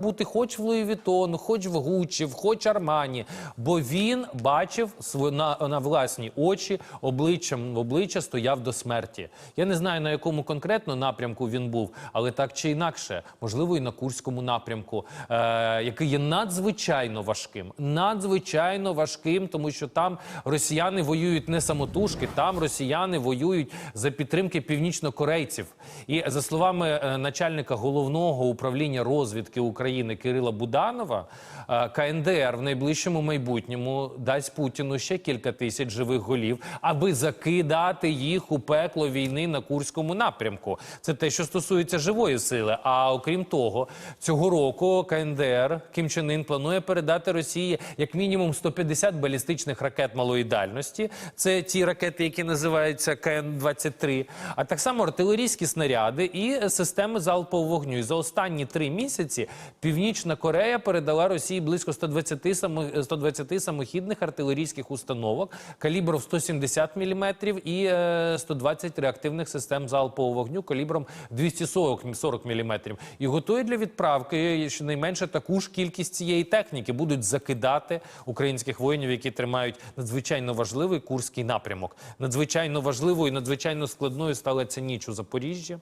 бути хоч в Луї Вітон, хоч в Гуччі, хоч Армані, бо він бачив на, на власні очі обличчям в обличчя стояв до смерті. Я не знаю на якому конкретно напрямку він був, але так чи інакше, можливо, і на Курському напрямку, е, який є надзвичайно важким, надзвичайно важким, тому що там росіяни воюють не самотужки, там росіяни воюють за підтримки північнокорейців. І за словами е, начальника головного управління розвідки України Кирила Буданова, е, КНДР в найближчому майбутньому дасть Путіну ще кілька тисяч живих голів, аби закидати їх у пекло війни на Курському напрямку. Це те, що стосується живої сили. А окрім того, цього року КНДР Кім Чен Ін планує передати Росії як мінімум 150 балістичних ракет малої дальності. Це ті ракети, які називаються КН-23, а так само артилерійські снаряди і системи залпового вогню. І за останні три місяці Північна Корея передала Росії близько 120, само, 120 самохідних артилерійських установок калібром 170 мм і е, 120 реактивних систем залпового вогню калібром 240 40 мм. І готує для відправки щонайменше таку ж кількість цієї техніки. Будуть закидати українських воїнів, які тримають надзвичайно важливий курський напрямок. Надзвичайно важливою і надзвичайно складною стала ця ніч у Запоріжжі.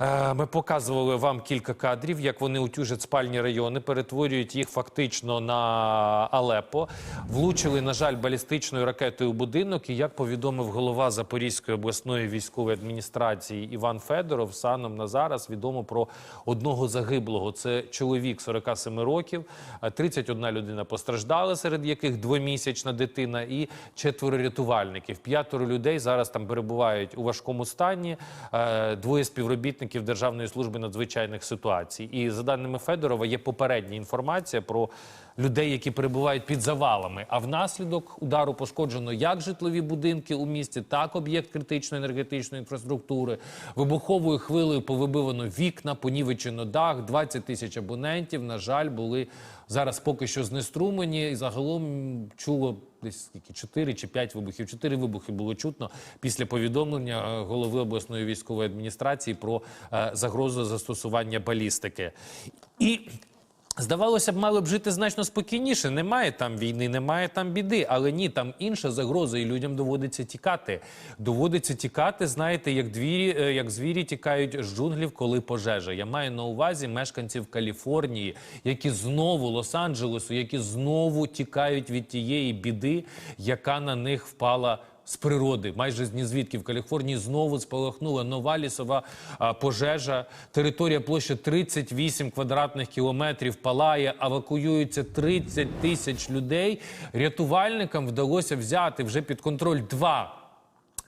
Е, Ми показували вам кілька кадрів, як вони утюжать спальні райони, перетворюють їх фактично на Алепо. Влучили, на жаль, балістичною ракетою будинок. І як повідомив голова Запорізької обласної військової адміністрації Іван Федоров, станом на зараз відомо про одного загиблого. Це чоловік 47 років, е, 31 людина постраждала, серед яких двомісячна дитина і четверо рятувальників. П'ятеро людей зараз там перебувають у важкому стані. Е, Двоє співробітників Державної служби надзвичайних ситуацій. І за даними Федорова, є попередня інформація про людей, які перебувають під завалами. А внаслідок удару пошкоджено як житлові будинки у місті, так об'єкт критичної енергетичної інфраструктури. Вибуховою хвилею повибивано вікна, понівечено дах. 20 тисяч абонентів. На жаль, були зараз поки що знеструмлені. І загалом чуло десь скільки 4 чи 5 вибухів. Чотири вибухи було чутно після повідомлення е, голови обласної військової адміністрації про е, загрозу застосування балістики. І Здавалося б, мало б жити значно спокійніше. Немає там війни, немає там біди. Але ні, там інша загроза, і людям доводиться тікати. Доводиться тікати, знаєте, як двірі, е, як звірі тікають з джунглів, коли пожежа. Я маю на увазі мешканців Каліфорнії, які знову Лос-Анджелесу, які знову тікають від тієї біди, яка на них впала з природи, майже з нізвідки в Каліфорнії знову спалахнула нова лісова пожежа. Територія площа 38 квадратних кілометрів палає, евакуюється 30 тисяч людей. Рятувальникам вдалося взяти вже під контроль два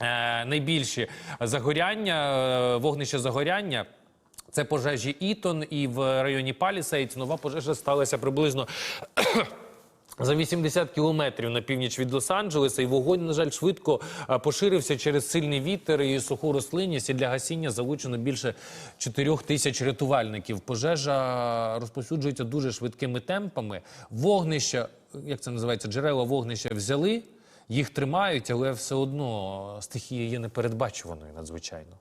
е, найбільші загоряння, е, вогнища загоряння. Це пожежі Ітон і в районі Палісейдс. Нова пожежа сталася приблизно за 80 кілометрів на північ від Лос-Анджелеса, і вогонь, на жаль, швидко поширився через сильний вітер і суху рослинність. І для гасіння залучено більше 4 тисяч рятувальників. Пожежа розповсюджується дуже швидкими темпами. Вогнища, як це називається, джерела вогнища взяли, їх тримають, але все одно стихія є непередбачуваною надзвичайно.